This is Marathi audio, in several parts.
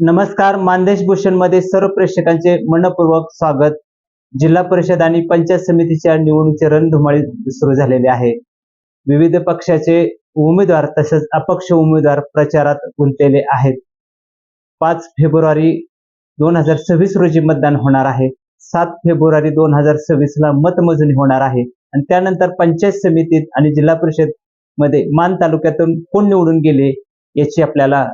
नमस्कार मानदेश भूषणमध्ये सर्व प्रेक्षकांचे मनपूर्वक स्वागत. जिल्हा परिषद आणि पंचायत समितीच्या निवडणुकीचे रणधुमाळी सुरू झालेले आहे. विविध पक्षाचे उमेदवार तसेच अपक्ष उमेदवार प्रचारात गुंतलेले आहेत. पाच फेब्रुवारी दोन हजार सव्वीस रोजी मतदान होणार आहे. सात फेब्रुवारी दोन हजार सव्वीस ला मतमोजणी होणार आहे. आणि त्यानंतर पंचायत समितीत आणि जिल्हा परिषदमध्ये मान तालुक्यातून कोण निवडून गेले याची आपल्याला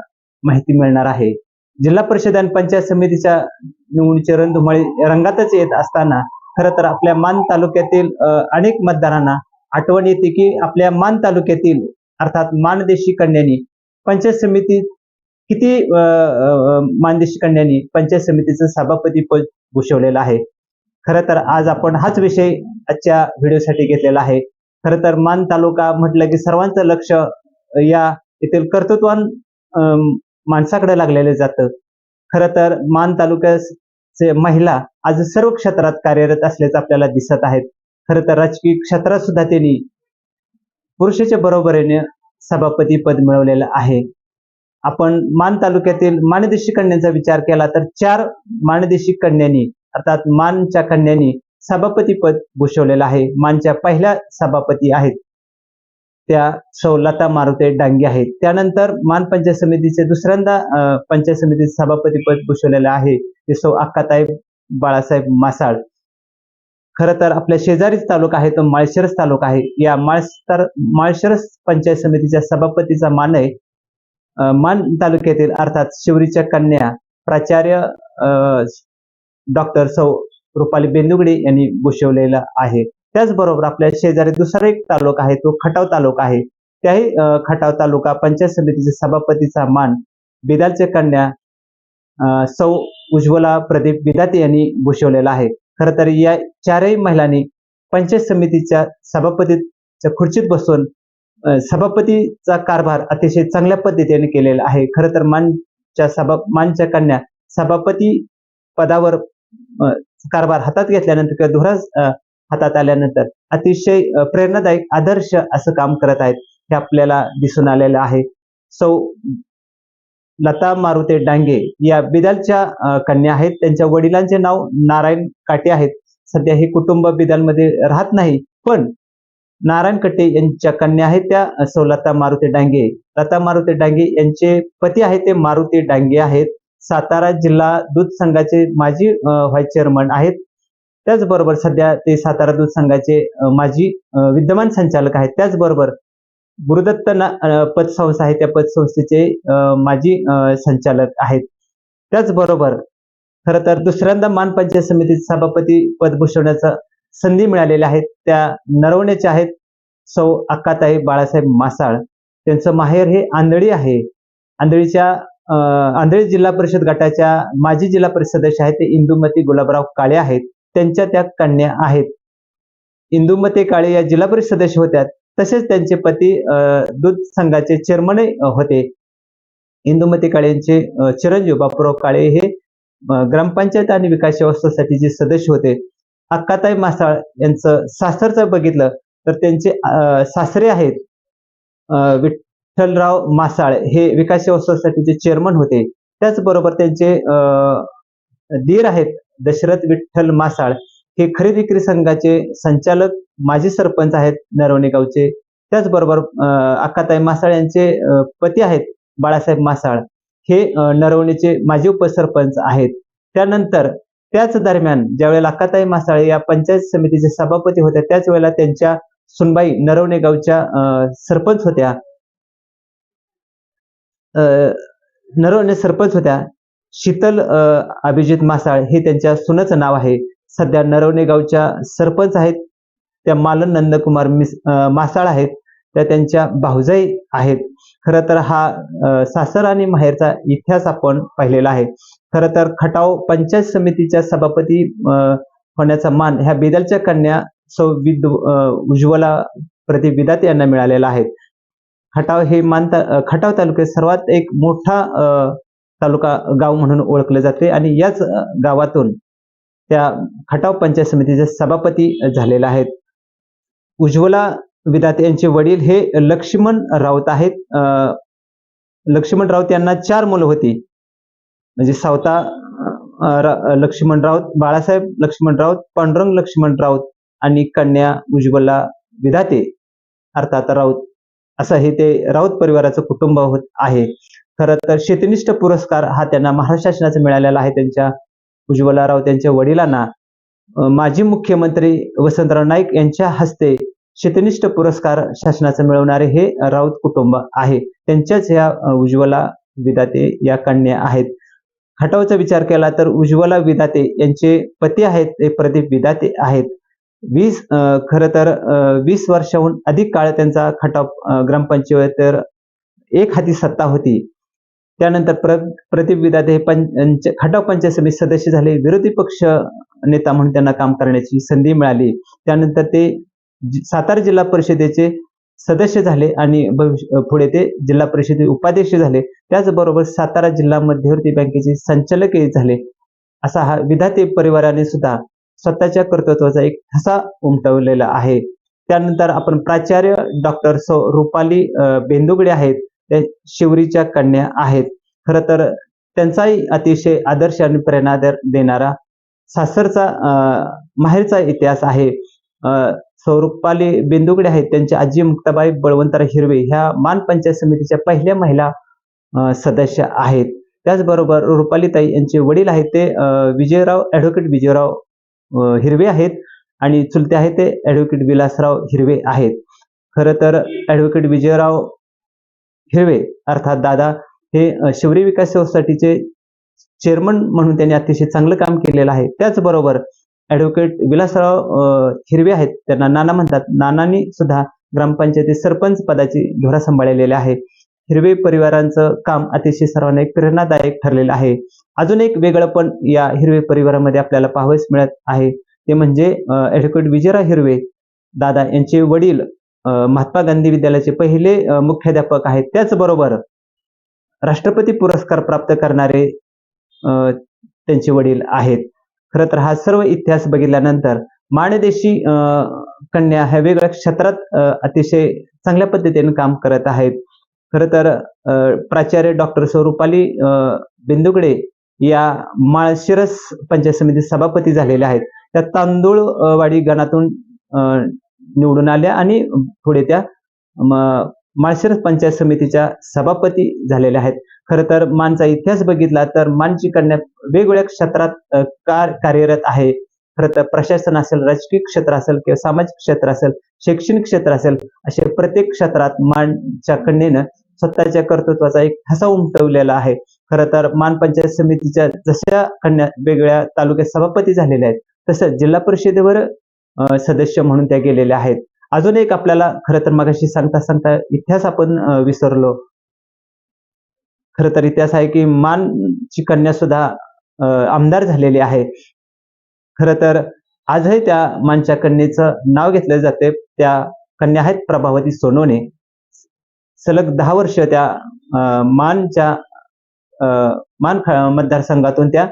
माहिती मिळणार आहे. जिल्हा परिषद आणि पंचायत समितीच्या निवडणुकीचे रणधुमाळी रंगातच येत असताना खरं तर आपल्या मान तालुक्यातील अनेक मतदारांना आठवण येते की आपल्या मान तालुक्यातील अर्थात मानदेशी कन्यांनी पंचायत समितीत किती मानदेशी कन्यांनी पंचायत समितीचं सभापती पद भूषवलेलं आहे. खरं तर आज आपण हाच विषय आजच्या व्हिडिओसाठी घेतलेला आहे. खरं तर मान तालुका म्हटलं की सर्वांचं लक्ष या येथील कर्तृत्वान माणसाकडे लागलेलं जातं. खरं तर मान तालुक्याचे महिला आज सर्व क्षेत्रात कार्यरत असल्याचं आपल्याला दिसत आहेत. खरं तर राजकीय क्षेत्रात सुद्धा त्यांनी पुरुषाच्या बरोबरीने सभापती पद मिळवलेलं आहे. आपण मान तालुक्यातील मानदेशी कन्यांचा विचार केला तर चार मानदेशी कन्यांनी अर्थात मानच्या कन्यांनी सभापती पद भूषवलेलं आहे. मानच्या पहिल्या सभापती आहेत. त्या सौलता मारुते डांगे आहेत. त्यानंतर मान पंचायत समितीचे दुसऱ्यांदा पंचायत समितीचे सभापती पद भूषवलेले आहे ते सौ अक्काताई बाळासाहेब मासाळ. खरं तर आपल्या शेजारीच तालुका आहे तो माळशिरस तालुका आहे. या माळसर माळशिरस पंचायत समितीच्या सभापतीचा मान आहे. अं, मान तालुक्यातील अर्थात शिवरीच्या कन्या प्राचार्य डॉक्टर सौ रुपाली बेंदुगडे यांनी भूषवलेला आहे. त्याचबरोबर आपल्या शेजारी दुसरा एक तालुका आहे तो खटाव तालुका आहे. त्याही खटाव तालुका पंचायत समितीच्या सभापतीचा मान बिदालचे कन्या अं, सौ उज्ज्वला प्रदीप बिदाते यांनी भूषवलेला आहे. खरं तर या चारही महिलांनी पंचायत समितीच्या सभापतीच्या खुर्चीत बसून सभापतीचा कारभार अतिशय चांगल्या पद्धतीने केलेला आहे. खरं तर मानच्या सभा मानच्या कन्या सभापती पदावर कारभार हातात घेतल्यानंतर किंवा धुरा हातात आल्यानंतर अतिशय प्रेरणादायक आदर्श असं काम करत आहेत हे आपल्याला दिसून आलेलं आहे. सौ लता मारुते डांगे या बिदालच्या कन्या आहेत. त्यांच्या वडिलांचे नाव नारायण काटे आहेत. सध्या हे कुटुंब बिदालमध्ये राहत नाही पण नारायण कट्टे यांच्या कन्या आहेत त्या सौ लता मारुते डांगे. लता मारुते डांगे यांचे पती आहेत ते मारुती डांगे आहेत. सातारा जिल्हा दूध संघाचे माजी व्हाईस चेअरमन आहेत. त्याचबरोबर सध्या ते सातारा दूध संघाचे माजी विद्यमान संचालक आहेत. त्याचबरोबर गुरुदत्त पतसंस्था आहे. त्या पतसंस्थेचे माजी अं, संचालक आहेत. त्याचबरोबर खर तर दुसऱ्यांदा मान पंचायत समितीचे सभापती पद भूषवण्याचा संधी मिळालेल्या आहेत त्या नरवण्याच्या आहेत सौ अक्काताई बाळासाहेब मासाळ. त्यांचं माहेर हे आंधळी आहे. आंधळीच्या अं, आंधळी जिल्हा परिषद गटाच्या माजी जिल्हा परिषद सदस्य आहेत. ते इंदुमती गुलाबराव काळे आहेत. त्यांच्या त्या कन्या आहेत. इंदुमती काळे या जिल्हा परिषद सदस्य होत्या तसेच त्यांचे पती अं, दूध संघाचे चेअरमन होते. इंदुमती काळे यांचे चिरंजीव बापूराव काळे हे ग्रामपंचायत आणि विकास सेवा सोसायटीचे सदस्य होते. अक्काताई मासाळ यांचं सासरचं बघितलं तर त्यांचे सासरे आहेत. विठ्ठलराव मासाळ हे विकास सेवा सोसायटीचे चेअरमन होते. त्याचबरोबर त्यांचे अं, दीर आहेत. दशरथ विठ्ठल मासाळ हे खरेदी विक्री संघाचे संचालक माजी सरपंच आहेत नरवणे गावचे. त्याचबरोबर अं, अक्काताई मासाळ यांचे पती आहेत बाळासाहेब मासाळ. हे नरवणेचे माजी उपसरपंच आहेत. त्यानंतर त्याच दरम्यान ज्यावेळेला अक्काताई मासाळे या पंचायत समितीचे सभापती होत्या त्याच वेळेला त्यांच्या सुनबाई नरवणे गावच्या अं, सरपंच होत्या. अं, नरवणे सरपंच होत्या. शीतल अं, अभिजित मासाळ हे त्यांच्या सुनचं नाव आहे. सध्या नरवणे गावच्या सरपंच आहेत. त्या मालन नंदकुमार मिस मासाळ आहेत. त्या त्यांच्या भाऊजाई आहेत. खरं तर हा सासर आणि माहेरचा इतिहास आपण पाहिलेला आहे. खरं तर खटाव पंचायत समितीच्या सभापती अं, होण्याचा मान ह्या बेदलच्या कन्या सौ विद अं, उज्ज्वला प्रतिविदात यांना मिळालेला आहे. खटाव हे मानता खटाव तालुक्यात सर्वात एक मोठा अं, तालुका गाव म्हणून ओळखले जाते आणि याच गावातून त्या खटाव पंचायत समितीचे सभापती झालेले आहेत. उज्ज्वला विदात यांचे वडील हे लक्ष्मण राऊत आहेत. अं, लक्ष्मण राऊत यांना चार मुलं होती. म्हणजे सावता लक्ष्मण राऊत बाळासाहेब लक्ष्मण राऊत पांडुरंग लक्ष्मण राऊत आणि कन्या उज्ज्वला विधाते अर्थात राऊत. असं हे ते राऊत परिवाराचं कुटुंब होत आहे. खरं तर शेतीनिष्ठ पुरस्कार हा त्यांना महाराष्ट्र शासनाचा मिळालेला आहे. त्यांच्या उज्ज्वला राऊत यांच्या वडिलांना. माजी मुख्यमंत्री वसंतराव नाईक यांच्या हस्ते शेतनिष्ठ पुरस्कार शासनाचं मिळवणारे हे राऊत कुटुंब आहे. त्यांच्याच या उज्ज्वला विदाते या कन्या आहेत. खटावचा विचार केला तर उज्ज्वला विदाते यांचे पती आहेत ते प्रदीप विदाते आहेत. वीस अं, खरं तर अं, वीस वर्षाहून अधिक काळ त्यांचा खटाव ग्रामपंचायत तर एक हाती सत्ता होती. त्यानंतर प्र प्रदीप विदाते हे पंच खटाव पंचायत समिती सदस्य झाले. विरोधी पक्ष नेता म्हणून त्यांना काम करण्याची संधी मिळाली. त्यानंतर ते सातारा जिल्हा परिषदेचे सदस्य झाले आणि भविष्य पुढे ते जिल्हा परिषदे उपाध्यक्ष झाले. त्याचबरोबर सातारा जिल्हा मध्यवर्ती बँकेचे संचालक झाले. असा हा विधाते परिवाराने सुद्धा स्वतःच्या कर्तृत्वाचा एक ठसा उमटवलेला आहे. त्यानंतर आपण प्राचार्य डॉक्टर सौ रुपाली बेंदुगडे आहेत. त्या शिवरीच्या कन्या आहेत. खरं तर त्यांचाही अतिशय आदर्श आणि प्रेरणा देणारा सासरचा माहेरचा इतिहास आहे. स्वरूपाली सौरुपाली बेंदुगडे आहेत. त्यांची आजी मुक्ताबाई बळवंतराव हिरवे ह्या मान पंचायत समितीच्या पहिल्या महिला सदस्य आहेत. त्याचबरोबर रुपालीताई यांचे वडील आहेत ते विजयराव ॲडव्होकेट विजयराव हिरवे आहेत आणि चुलते आहेत ते ॲडव्होकेट विलासराव हिरवे आहेत. खरं तर ॲडव्होकेट विजयराव हिरवे अर्थात दादा हे शिवरी विकास सोसायटीचे चेअरमन म्हणून त्यांनी अतिशय चांगलं काम केलेलं आहे. त्याचबरोबर ॲडव्होकेट विलासराव हिरवे आहेत. त्यांना नाना म्हणतात. नानांनी सुद्धा ग्रामपंचायती सरपंच पदाची धोरा सांभाळलेले आहे. हिरवे परिवारांचं काम अतिशय सर्वांना एक प्रेरणादायक ठरलेलं आहे. अजून एक वेगळं पण या हिरवे परिवारामध्ये आपल्याला पाहावयास मिळत आहे. ते म्हणजे ॲडव्होकेट विजयराव हिरवे. दादा यांचे वडील महात्मा गांधी विद्यालयाचे पहिले मुख्याध्यापक आहेत. त्याचबरोबर राष्ट्रपती पुरस्कार प्राप्त करणारे अं, त्यांचे वडील आहेत. खरं तर हा सर्व इतिहास बघितल्यानंतर माणदेशी अं, कन्या ह्या वेगळ्या क्षेत्रात अतिशय चांगल्या पद्धतीने काम करत आहेत. खरं तर अं, प्राचार्य डॉक्टर स्वरूपाली अं, बिंदुगडे या माळशिरस पंचायत समिती सभापती झालेल्या आहेत. त्या तांदूळवाडी गणातून अं, निवडून आल्या आणि पुढे त्या म- माळशिरस पंचायत समितीच्या सभापती झालेल्या आहेत. खरं तर मानचा इतिहास बघितला तर मानची कन्या वेगवेगळ्या क्षेत्रात कार कार्यरत आहे. खरं तर प्रशासन असेल राजकीय क्षेत्र असेल किंवा सामाजिक क्षेत्र असेल शैक्षणिक क्षेत्र असेल असे प्रत्येक क्षेत्रात मानच्या कन्येनं स्वतःच्या कर्तृत्वाचा एक ठसा उमटवलेला आहे. खरं तर मान पंचायत समितीच्या जशा कन्या वेगवेगळ्या तालुक्यात सभापती झालेल्या आहेत तसंच जिल्हा परिषदेवर सदस्य म्हणून त्या गेलेल्या आहेत. अजून एक आपल्याला खरं तर मगाशी सांगता सांगता इतिहास आपण विसरलो. खरं तर इतिहास आहे की मानची कन्या सुद्धा आमदार झालेली आहे. खरं तर आजही त्या मानच्या कन्येचं नाव घेतलं जाते. त्या कन्या आहेत प्रभावती सोनवणे सलग दहा वर्ष त्या मानच्या मान मतदारसंघातून त्या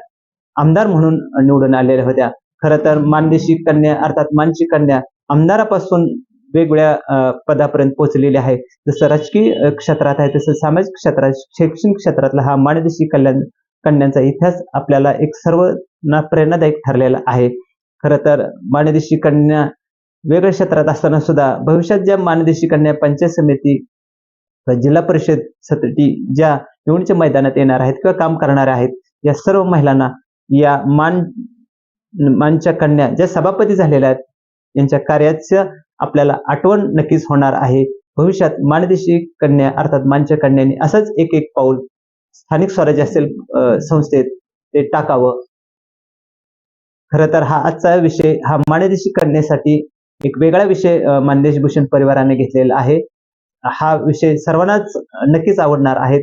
आमदार म्हणून निवडून आलेल्या होत्या. खरं तर मानदेशी कन्या अर्थात मानची कन्या आमदारापासून वेगवेगळ्या पदापर्यंत पोहोचलेली आहे. जसं राजकीय क्षेत्रात आहे तसं सामाजिक क्षेत्रात शैक्षणिक क्षेत्रातला हा मानदेशी कल्याण कन्यांचा इतिहास आपल्याला एक सर्वांना प्रेरणादायक ठरलेला आहे. खरं तर मानदेशी कन्या वेगळ्या क्षेत्रात असताना सुद्धा भविष्यात ज्या मानदेशी कन्या पंचायत समिती जिल्हा परिषदसाठी ज्या निवडणुकीच्या मैदानात येणार आहेत किंवा काम करणाऱ्या आहेत या सर्व महिलांना या मान मानच्या कन्या ज्या सभापती झालेल्या आहेत यांच्या कार्याचं आपल्याला आठवण नक्कीच होणार आहे. भविष्यात मानदेशी कन्या अर्थात मानच्या कन्यांनी असंच एक एक पाऊल स्थानिक स्वराज्य असेल संस्थेत ते टाकावं. खरं तर हा आजचा विषय हा मानदेशी कन्यासाठी एक वेगळा विषय अ, मानदेश भूषण परिवाराने घेतलेला आहे. हा विषय सर्वांनाच नक्कीच आवडणार आहे.